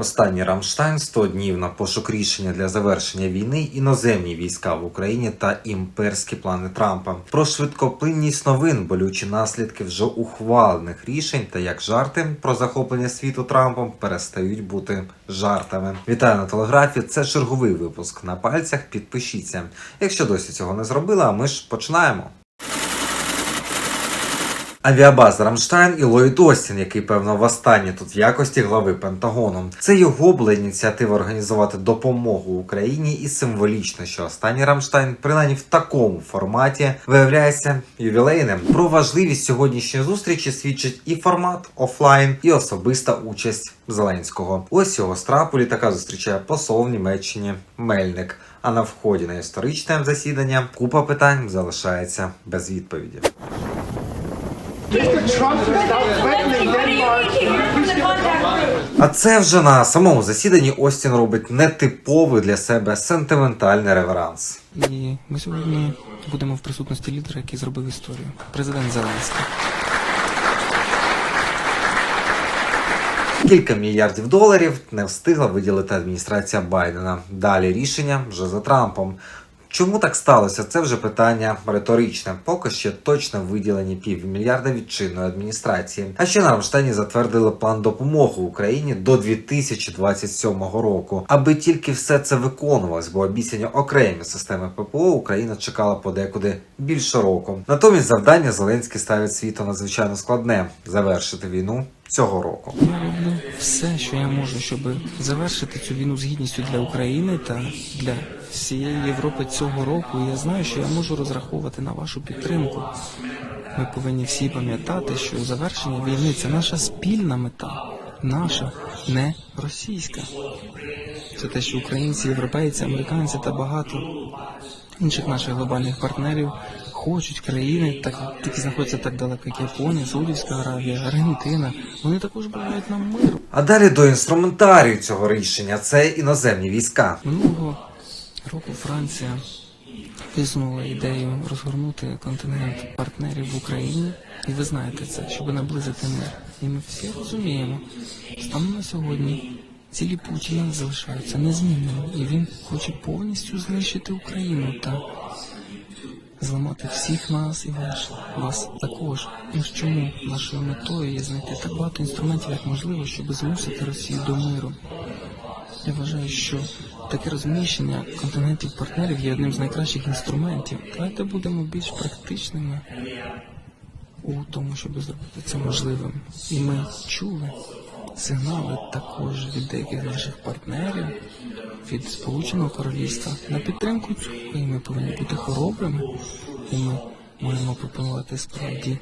Останній Рамштайн 100 днів на пошук рішення для завершення війни, іноземні війська в Україні та імперські плани Трампа. Про швидкоплинність новин, болючі наслідки вже ухвалених рішень та як жарти про захоплення світу Трампом перестають бути жартами. Вітаю на телеграфі. Це черговий випуск на пальцях. Підпишіться. Якщо досі цього не зробили, а ми ж починаємо. Авіабаза Рамштайн і Ллойд Остін, який певно востаннє тут в якості глави Пентагону. Це його була ініціатива організувати допомогу Україні, і символічно, що останній Рамштайн, принаймні в такому форматі, виявляється ювілейним. Про важливість сьогоднішньої зустрічі свідчить і формат офлайн, і особиста участь Зеленського. Ось його страпу літака зустрічає посол в Німеччині Мельник. А на вході на історичне засідання купа питань залишається без відповіді. А це вже на самому засіданні Остін робить нетиповий для себе сентиментальний реверанс. І ми сьогодні будемо в присутності лідера, який зробив історію. Президент Зеленський. Кілька мільярдів доларів не встигла виділити адміністрація Байдена. Далі рішення вже за Трампом. Чому так сталося? Це вже питання риторичне. Поки що точно виділені півмільярда від чинної адміністрації. А ще на Рамштайні затвердили план допомоги Україні до 2027 року. Аби тільки все це виконувалось, бо обіцяні окремі системи ППО Україна чекала подекуди більше року. Натомість завдання Зеленський ставить світу надзвичайно складне завершити війну цього року. Я роблю все, що я можу, щоб завершити цю війну з гідністю для України та для всієї Європи цього року. І я знаю, що я можу розраховувати на вашу підтримку. Ми повинні всі пам'ятати, що завершення війни це наша спільна мета, наша, не російська. Це те, що українці, європейці, американці та багато інших наших глобальних партнерів хочуть країни, так які знаходяться так далеко, як Японія, Саудівська Аравія, Аргентина. Вони також бажають нам миру. А далі до інструментарію цього рішення це іноземні війська. Минулого року Франція висунула ідею розгорнути континент партнерів в Україні, і ви знаєте це, щоб наблизити мир. І ми всі розуміємо, станом на сьогодні цілі Путіна залишаються незмінними, і він хоче повністю знищити Україну та зламати всіх нас і ваш вас також. Ось чому нашою метою є знайти так багато інструментів, як можливо, щоб змусити Росію до миру. Я вважаю, що таке розміщення континентів партнерів є одним з найкращих інструментів. Давайте будемо більш практичними у тому, щоб зробити це можливим. І ми чули сигнали також від деяких наших партнерів, від Сполученого Королівства на підтримку цього. І ми повинні бути хоробрими, і ми маємо пропонувати справді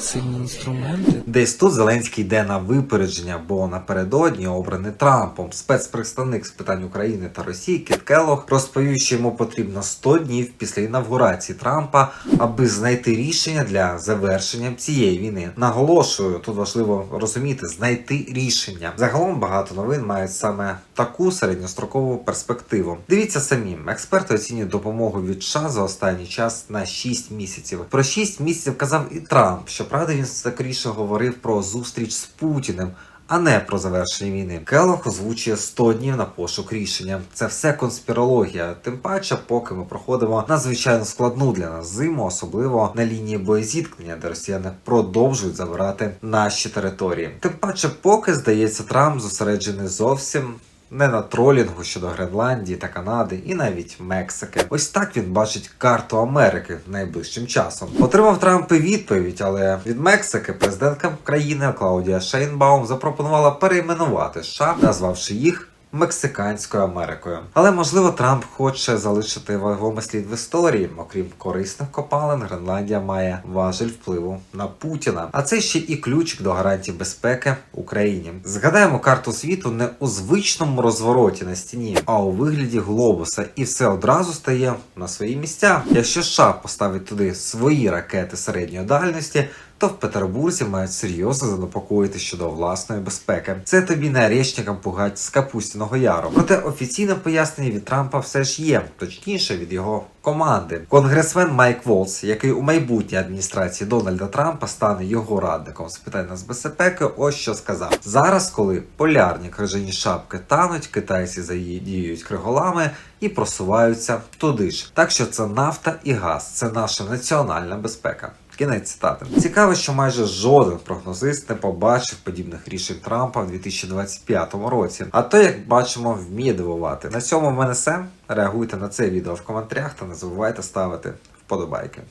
сильні інструменти. Десь тут Зеленський йде на випередження, бо напередодні обраний Трампом спецпредставник з питань України та Росії Кіт Келлог розповів, що йому потрібно 100 днів після інавгурації Трампа, аби знайти рішення для завершення цієї війни. Наголошую, тут важливо розуміти, знайти рішення. Загалом багато новин мають саме таку середньострокову перспективу. Дивіться самі, експерти оцінюють допомогу від США за останній час на 6 місяців. Про 6 місяців казав і Трамп. Щоправда, він скоріше говорив про зустріч з Путіним. А не про завершення війни. Келох озвучує 100 днів на пошук рішення. Це все конспірологія. Тим паче, поки ми проходимо надзвичайно складну для нас зиму, особливо на лінії боєзіткнення, де росіяни продовжують забирати наші території. Тим паче, поки здається, Трамп зосереджений зовсім не на тролінгу щодо Гренландії та Канади і навіть Мексики. Ось так він бачить карту Америки найближчим часом. Отримав Трамп і відповідь, але від Мексики президентка країни Клаудія Шейнбаум запропонувала перейменувати США, назвавши їх. Мексиканською Америкою, але можливо Трамп хоче залишити вагомий слід в історії. Окрім корисних копалин, Гренландія має важель впливу на Путіна. А це ще і ключик до гарантій безпеки Україні. Згадаємо карту світу не у звичному розвороті на стіні, а у вигляді глобуса, і все одразу стає на свої місця. Якщо США поставить туди свої ракети середньої дальності, то в Петербурзі мають серйозно занепокоїти щодо власної безпеки. Це тобі не орешникам пугать з Капустіного Яру. Проте офіційне пояснення від Трампа все ж є, точніше від його команди. Конгресмен Майк Волц, який у майбутній адміністрації Дональда Трампа стане його радником з питань нацбезпеки, ось що сказав: зараз, коли полярні крижані шапки тануть, китайці задіюють криголами і просуваються туди ж. Так що це нафта і газ, це наша національна безпека. Кінець цитати. Цікаво, що майже жоден прогнозист не побачив подібних рішень Трампа в 2025 році. А то, як бачимо, вміє дивувати. На цьому в мене все. Реагуйте на це відео в коментарях та не забувайте ставити вподобайки.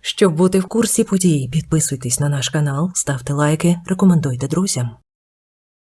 Щоб бути в курсі подій, підписуйтесь на наш канал, ставте лайки, рекомендуйте друзям.